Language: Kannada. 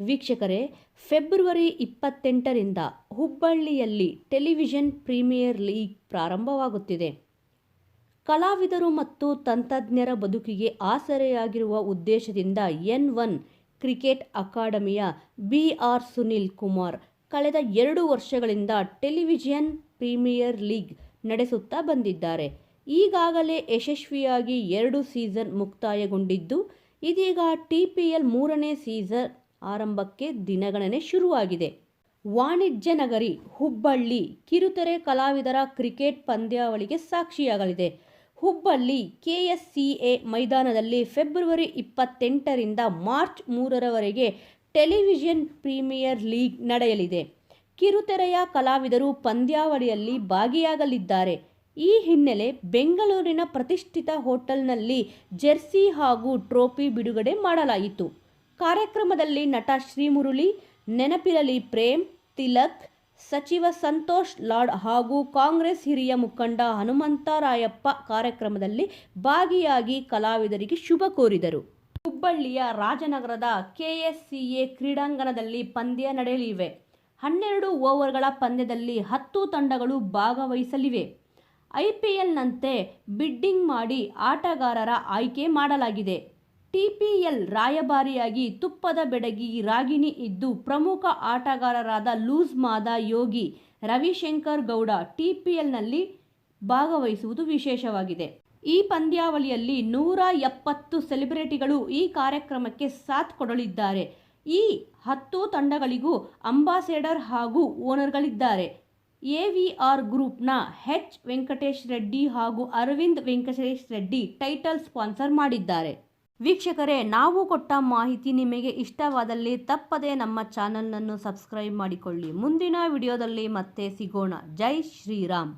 ವೀಕ್ಷಕರೇ, ಫೆಬ್ರವರಿ ಇಪ್ಪತ್ತೆಂಟರಿಂದ ಹುಬ್ಬಳ್ಳಿಯಲ್ಲಿ ಟೆಲಿವಿಷನ್ ಪ್ರೀಮಿಯರ್ ಲೀಗ್ ಪ್ರಾರಂಭವಾಗುತ್ತಿದೆ. ಕಲಾವಿದರು ಮತ್ತು ತಂತ್ರಜ್ಞರ ಬದುಕಿಗೆ ಆಸರೆಯಾಗಿರುವ ಉದ್ದೇಶದಿಂದ ಎನ್ ಒನ್ ಕ್ರಿಕೆಟ್ ಅಕಾಡೆಮಿಯ ಬಿ ಆರ್ ಸುನಿಲ್ ಕುಮಾರ್ ಕಳೆದ ಎರಡು ವರ್ಷಗಳಿಂದ ಟೆಲಿವಿಷನ್ ಪ್ರೀಮಿಯರ್ ಲೀಗ್ ನಡೆಸುತ್ತಾ ಬಂದಿದ್ದಾರೆ. ಈಗಾಗಲೇ ಯಶಸ್ವಿಯಾಗಿ ಎರಡು ಸೀಸನ್ ಮುಕ್ತಾಯಗೊಂಡಿದ್ದು, ಇದೀಗ ಟಿಪಿಎಲ್ ಮೂರನೇ ಸೀಸನ್ ಆರಂಭಕ್ಕೆ ದಿನಗಣನೆ ಶುರುವಾಗಿದೆ. ವಾಣಿಜ್ಯ ನಗರಿ ಹುಬ್ಬಳ್ಳಿ, ಕಿರುತೆರೆ ಕಲಾವಿದರ ಕ್ರಿಕೆಟ್ ಪಂದ್ಯಾವಳಿಗೆ ಸಾಕ್ಷಿಯಾಗಲಿದೆ. ಹುಬ್ಬಳ್ಳಿ ಕೆಎಸ್ಸಿಎ ಮೈದಾನದಲ್ಲಿ ಫೆಬ್ರವರಿ ಇಪ್ಪತ್ತೆಂಟರಿಂದ ಮಾರ್ಚ್ ಮೂರರವರೆಗೆ ಟೆಲಿವಿಷನ್ ಪ್ರೀಮಿಯರ್ ಲೀಗ್ ನಡೆಯಲಿದೆ. ಕಿರುತೆರೆಯ ಕಲಾವಿದರು ಪಂದ್ಯಾವಳಿಯಲ್ಲಿ ಭಾಗಿಯಾಗಲಿದ್ದಾರೆ. ಈ ಹಿನ್ನೆಲೆ ಬೆಂಗಳೂರಿನ ಪ್ರತಿಷ್ಠಿತ ಹೋಟೆಲ್ನಲ್ಲಿ ಜೆರ್ಸಿ ಹಾಗೂ ಟ್ರೋಫಿ ಬಿಡುಗಡೆ ಮಾಡಲಾಯಿತು. ಕಾರ್ಯಕ್ರಮದಲ್ಲಿ ನಟ ಶ್ರೀಮುರುಳಿ, ನೆನಪಿರಲಿ ಪ್ರೇಮ್, ತಿಲಕ್, ಸಚಿವ ಸಂತೋಷ್ ಲಾಡ್ ಹಾಗೂ ಕಾಂಗ್ರೆಸ್ ಹಿರಿಯ ಮುಖಂಡ ಹನುಮಂತರಾಯಪ್ಪ ಕಾರ್ಯಕ್ರಮದಲ್ಲಿ ಭಾಗಿಯಾಗಿ ಕಲಾವಿದರಿಗೆ ಶುಭ ಕೋರಿದರು. ಹುಬ್ಬಳ್ಳಿಯ ರಾಜನಗರದ ಕೆಎಸ್ಸಿಎ ಕ್ರೀಡಾಂಗಣದಲ್ಲಿ ಪಂದ್ಯ ನಡೆಯಲಿವೆ. ಹನ್ನೆರಡು ಓವರ್ಗಳ ಪಂದ್ಯದಲ್ಲಿ ಹತ್ತು ತಂಡಗಳು ಭಾಗವಹಿಸಲಿವೆ. ಐಪಿಎಲ್ನಂತೆ ಬಿಡ್ಡಿಂಗ್ ಮಾಡಿ ಆಟಗಾರರ ಆಯ್ಕೆ ಮಾಡಲಾಗಿದೆ. ಟಿಪಿಎಲ್ ರಾಯಭಾರಿಯಾಗಿ ತುಪ್ಪದ ಬೆಡಗಿ ರಾಗಿಣಿ ಇದ್ದು ಪ್ರಮುಖ ಆಟಗಾರರಾದ ಲೂಸ್ ಮಾದ ಯೋಗಿ ರವಿಶಂಕರ್ ಗೌಡ ಟಿಪಿಎಲ್ನಲ್ಲಿ ಭಾಗವಹಿಸುವುದು ವಿಶೇಷವಾಗಿದೆ. ಈ ಪಂದ್ಯಾವಳಿಯಲ್ಲಿ ನೂರ ಎಪ್ಪತ್ತು ಸೆಲೆಬ್ರಿಟಿಗಳು ಈ ಕಾರ್ಯಕ್ರಮಕ್ಕೆ ಸಾಥ್ ಕೊಡಲಿದ್ದಾರೆ. ಈ ಹತ್ತು ತಂಡಗಳಿಗೂ ಅಂಬಾಸೆಡರ್ ಹಾಗೂ ಓನರ್ಗಳಿದ್ದಾರೆ. ಎ ವಿ ಆರ್ ಗ್ರೂಪ್ನ ಹೆಚ್ ವೆಂಕಟೇಶ್ ರೆಡ್ಡಿ ಹಾಗೂ ಅರವಿಂದ್ ವೆಂಕಟೇಶ್ ರೆಡ್ಡಿ ಟೈಟಲ್ ಸ್ಪಾನ್ಸರ್ ಮಾಡಿದ್ದಾರೆ. ವೀಕ್ಷಕರೇ, ನಾವು ಕೊಟ್ಟ ಮಾಹಿತಿ ನಿಮಗೆ ಇಷ್ಟವಾದಲ್ಲಿ ತಪ್ಪದೇ ನಮ್ಮ ಚಾನಲನ್ನು ಸಬ್ಸ್ಕ್ರೈಬ್ ಮಾಡಿಕೊಳ್ಳಿ. ಮುಂದಿನ ವಿಡಿಯೋದಲ್ಲಿ ಮತ್ತೆ ಸಿಗೋಣ. ಜೈ ಶ್ರೀರಾಮ್.